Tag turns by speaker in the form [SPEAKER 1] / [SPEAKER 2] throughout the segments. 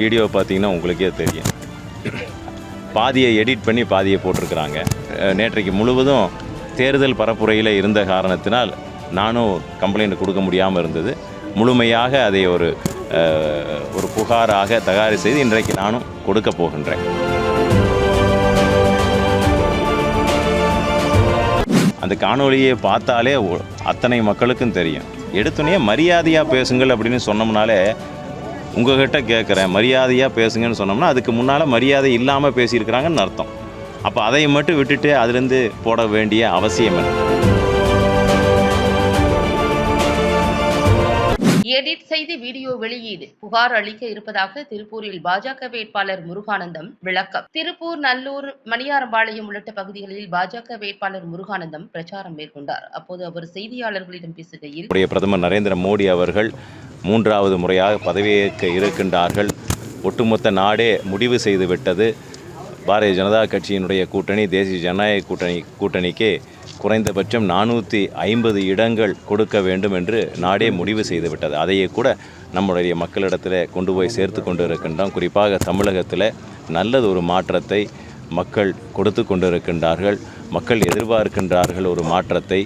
[SPEAKER 1] Video பார்த்தீங்கன்னா உங்களுக்கே தெரியும். பாதியை எடிட் பண்ணி பாதியை போட்டிருக்கிறாங்க. நேற்றைக்கு முழுவதும் தேர்தல் பரப்புரையில் இருந்த காரணத்தினால் நானும் கம்ப்ளைண்ட் கொடுக்க முடியாமல் இருந்தது. முழுமையாக அதை ஒரு ஒரு புகாராக தயார் செய்து இன்றைக்கு நானும் கொடுக்க போகின்றேன். அந்த காணொலியை பார்த்தாலே அத்தனை மக்களுக்கும் தெரியும். எடுத்தோடனே மரியாதையாக பேசுங்கள் அப்படின்னு சொன்னோம்னாலே உங்ககிட்ட கேட்குறேன் மரியாதையாக பேசுங்கன்னு சொன்னோம்னா அதுக்கு முன்னால் மரியாதை இல்லாமல் பேசியிருக்கிறாங்கன்னு அர்த்தம். அப்போ அதை மட்டும் விட்டுட்டு அதுலேருந்து போட வேண்டிய அவசியம்
[SPEAKER 2] எடிட் செய்து வீடியோ வெளியீடு. புகார் அளிக்க இருப்பதாக திருப்பூரில் பாஜக வேட்பாளர் முருகானந்தம் விளக்கம். திருப்பூர் நல்லூர் மணியாரம்பாளையம் உள்ளிட்ட பகுதிகளில் பாஜக வேட்பாளர் முருகானந்தம் பிரச்சாரம் மேற்கொண்டார். அப்போது அவர் செய்தியாளர்களிடம் பேசுகையில்
[SPEAKER 1] பிரதமர் நரேந்திர மோடி அவர்கள் மூன்றாவது முறையாக பதவியேற்க இருக்கின்றார்கள். ஒட்டுமொத்த நாடே முடிவு செய்துவிட்டது பாரதிய ஜனதா கட்சியினுடைய கூட்டணி தேசிய ஜனநாயக கூட்டணி கூட்டணிக்கு குறைந்தபட்சம் நானூற்றி ஐம்பது இடங்கள் கொடுக்க வேண்டும் என்று நாடே முடிவு செய்துவிட்டது அதையே கூட நம்முடைய மக்களிடத்தில் கொண்டு போய் சேர்த்து கொண்டு இருக்கின்றோம் குறிப்பாக தமிழகத்தில் நல்லது ஒரு மாற்றத்தை மக்கள் கொடுத்து கொண்டிருக்கின்றார்கள். மக்கள் எதிர்பார்க்கின்றார்கள் ஒரு மாற்றத்தை.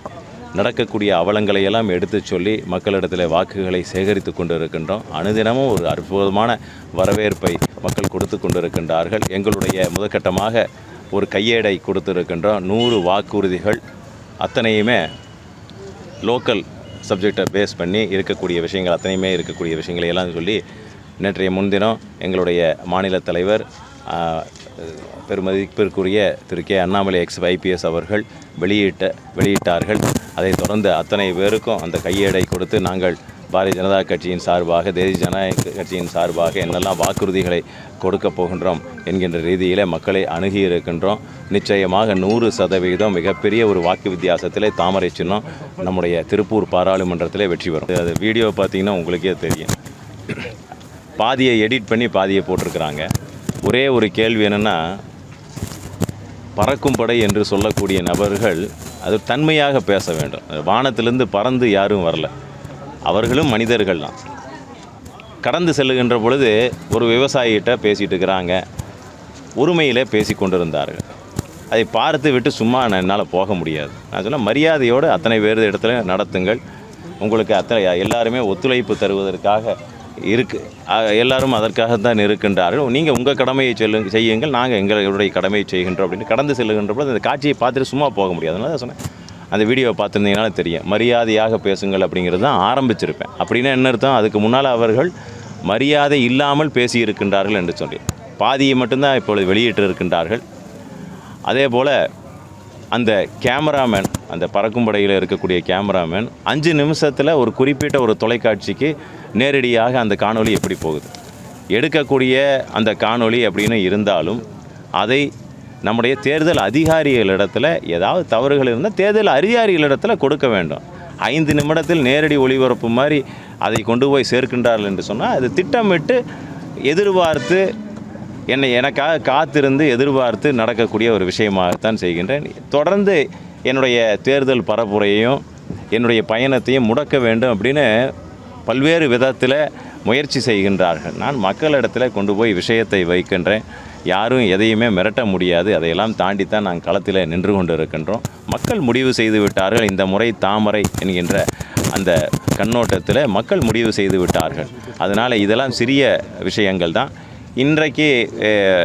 [SPEAKER 1] நடக்கக்கூடிய அவலங்களை எல்லாம் எடுத்துச் சொல்லி மக்களிடத்தில் வாக்குகளை சேகரித்து கொண்டிருக்கின்றோம். அனுதினமும் ஒரு அற்புதமான வரவேற்பை மக்கள் கொடுத்து கொண்டிருக்கின்றார்கள். எங்களுடைய முதற்கட்டமாக ஒரு கையேடை கொடுத்திருக்கின்றோம். நூறு வாக்குறுதிகள் அத்தனையுமே லோக்கல் சப்ஜெக்டை பேஸ் பண்ணி இருக்கக்கூடிய விஷயங்கள் அத்தனையுமே இருக்கக்கூடிய விஷயங்களை எல்லாம் சொல்லி நேற்றைய முன்தினம் எங்களுடைய மாநில தலைவர் பெருமதிப்பிற்குரிய Thiru K Annamalai ex IPS அவர்கள் வெளியிட்ட வெளியிட்டார்கள். அதைத் தொடர்ந்து அத்தனை பேருக்கும் அந்த கையேடை கொடுத்து நாங்கள் பாரதிய ஜனதா கட்சியின் சார்பாக தேசிய ஜனநாயக கட்சியின் சார்பாக என்னெல்லாம் வாக்குறுதிகளை கொடுக்க போகின்றோம் என்கின்ற ரீதியில் மக்களை அணுகி இருக்கின்றோம். நிச்சயமாக நூறு சதவீதம் மிகப்பெரிய ஒரு வாக்கு வித்தியாசத்தில் தாமரை சின்னம் நம்முடைய திருப்பூர் பாராளுமன்றத்தில் வெற்றி பெறும். அது வீடியோ பார்த்தீங்கன்னா உங்களுக்கே தெரியும். பாதியை எடிட் பண்ணி பாதியை போட்டிருக்கிறாங்க. ஒரே ஒரு கேள்வி என்னென்னா பறக்கும் படை என்று சொல்லக்கூடிய நபர்கள் அது தன்மையாக பேச வேண்டும். அது வானத்திலிருந்து பறந்து யாரும் வரல. அவர்களும் மனிதர்கள் தான். கடந்து செல்லுகின்ற பொழுது ஒரு விவசாயிகிட்ட பேசிகிட்டு இருக்கிறாங்க. உரிமையிலே பேசி கொண்டிருந்தார்கள். அதை பார்த்து விட்டு சும்மா நான் என்னால் போக முடியாது. நான் சொன்னால் மரியாதையோடு அத்தனை பேர் இடத்துல நடத்துங்கள். உங்களுக்கு அத்தனை எல்லாருமே ஒத்துழைப்பு தருவதற்காக இருக்குது எல்லாரும் அதற்காகத்தான் இருக்கின்றார்கள். நீங்கள் உங்கள் கடமையை செல்லு செய்யுங்கள் நாங்கள் எங்களுடைய கடமையை செய்கின்றோம் அப்படின்னு கடந்து செல்லுகின்ற பொழுது அந்த காட்சியை பார்த்துட்டு சும்மா போக முடியாது. அதனால தான் சொன்னேன். அந்த வீடியோவை பார்த்துருந்தீங்கனால தெரியும். மரியாதையாக பேசுங்கள் அப்படிங்கிறது தான் ஆரம்பிச்சிருப்பேன். அப்படின்னா என்ன அர்த்தம்? அதுக்கு முன்னால் அவர்கள் மரியாதை இல்லாமல் பேசியிருக்கின்றார்கள் என்று சொல்லி. பாதியை மட்டும்தான் இப்பொழுது வெளியிட்டு இருக்கின்றார்கள் அதே போல் அந்த கேமராமேன் அந்த பறக்கும் படையில் இருக்கக்கூடிய கேமராமேன் அஞ்சு நிமிஷத்தில் ஒரு குறிப்பிட்ட ஒரு தொலைக்காட்சிக்கு நேரடியாக அந்த காணொளி எப்படி போகுது? எடுக்கக்கூடிய அந்த காணொளி அப்படின்னு இருந்தாலும் அதை நம்முடைய தேர்தல் அதிகாரிகளிடத்தில் ஏதாவது தவறுகள் இருந்தால் தேர்தல் அதிகாரிகளிடத்தில் கொடுக்க வேண்டும். ஐந்து நிமிடத்தில் நேரடி ஒளிபரப்பு மாதிரி அதை கொண்டு போய் சேர்க்கின்றார்கள் என்று சொன்னால் அது திட்டமிட்டு எதிர்பார்த்து என்னை எனக்காக காத்திருந்து எதிர்பார்த்து நடக்கக்கூடிய ஒரு விஷயமாகத்தான் செய்கின்றேன். தொடர்ந்து என்னுடைய தேர்தல் பரப்புரையையும் என்னுடைய பயணத்தையும் முடக்க வேண்டும் அப்படின்னு பல்வேறு விதத்தில் முயற்சி செய்கின்றார்கள். நான் மக்களிடத்தில் கொண்டு போய் விஷயத்தை வைக்கின்றேன். யாரும் எதையுமே மிரட்ட முடியாது. அதையெல்லாம் தாண்டித்தான் நான் களத்தில் நின்று கொண்டு இருக்கின்றோம் மக்கள் முடிவு செய்து விட்டார்கள். இந்த முறை தாமரை என்கின்ற அந்த கண்ணோட்டத்தில் மக்கள் முடிவு செய்து விட்டார்கள். அதனால் இதெல்லாம் சிறிய விஷயங்கள் தான் இன்றைக்கு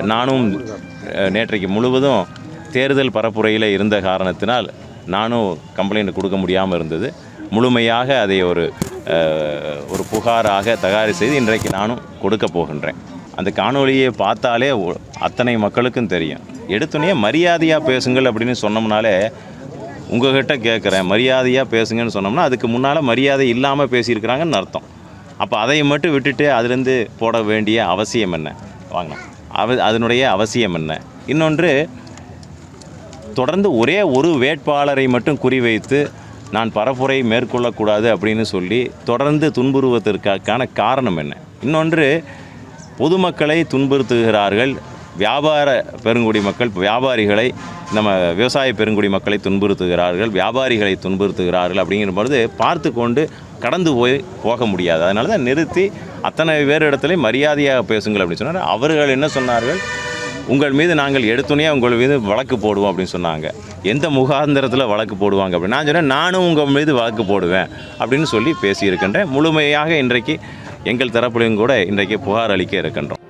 [SPEAKER 1] நானும் நேற்றைக்கு முழுவதும் தேர்தல் பரப்புரையில் இருந்த காரணத்தினால் நானும் கம்ப்ளைண்ட் கொடுக்க முடியாமல் இருந்தது. முழுமையாக அதை ஒரு ஒரு புகாராக தயார் செய்து இன்றைக்கு நானும் கொடுக்க போகின்றேன். அந்த காணொலியை பார்த்தாலே ஒ- அத்தனை மக்களுக்கும் தெரியும். எடுத்தோடனே மரியாதையாக பேசுங்கள் அப்படின்னு சொன்னோம்னாலே உங்ககிட்ட கேட்குறேன். மரியாதையாக பேசுங்கன்னு சொன்னோம்னா அதுக்கு முன்னால் மரியாதை இல்லாமல் பேசியிருக்கிறாங்கன்னு அர்த்தம். அப்போ அதை மட்டும் விட்டுட்டு அதுலேருந்து போட வேண்டிய அவசியம் என்ன? வாங்க. அவ அதனுடைய அவசியம் என்ன? இன்னொன்று தொடர்ந்து ஒரே ஒரு வேட்பாளரை மட்டும் குறிவைத்து நான் பரப்புரை மேற்கொள்ளக்கூடாது அப்படின்னு சொல்லி தொடர்ந்து துன்புறுவதற்கான காரணம் என்ன? இன்னொன்று பொதுமக்களை துன்புறுத்துகிறார்கள் வியாபார பெருங்குடி மக்கள் வியாபாரிகளை நம்ம விவசாய பெருங்குடி மக்களை துன்புறுத்துகிறார்கள் வியாபாரிகளை துன்புறுத்துகிறார்கள் அப்படிங்கிற பொழுது பார்த்து கொண்டு கடந்து போய் போக முடியாது. அதனால தான் நிறுத்தி அத்தனை பேர் இடத்துலையும் மரியாதையாக பேசுங்கள் அப்படின்னு சொன்னார். அவர்கள் என்ன சொன்னார்கள்? உங்கள் மீது நாங்கள் எடுத்துனையாக உங்கள் மீது வழக்கு போடுவோம் அப்படின்னு சொன்னாங்க. எந்த முகாந்திரத்தில் வழக்கு போடுவாங்க? அப்படின்னு நான் சொன்னேன். நானும் உங்கள் மீது வழக்கு போடுவேன் அப்படின்னு சொல்லி பேசியிருக்கின்றேன். முழுமையாக இன்றைக்கு எங்கள் தரப்புலையும் கூட இன்றைக்கு புகார் அளிக்க இருக்கின்றோம்.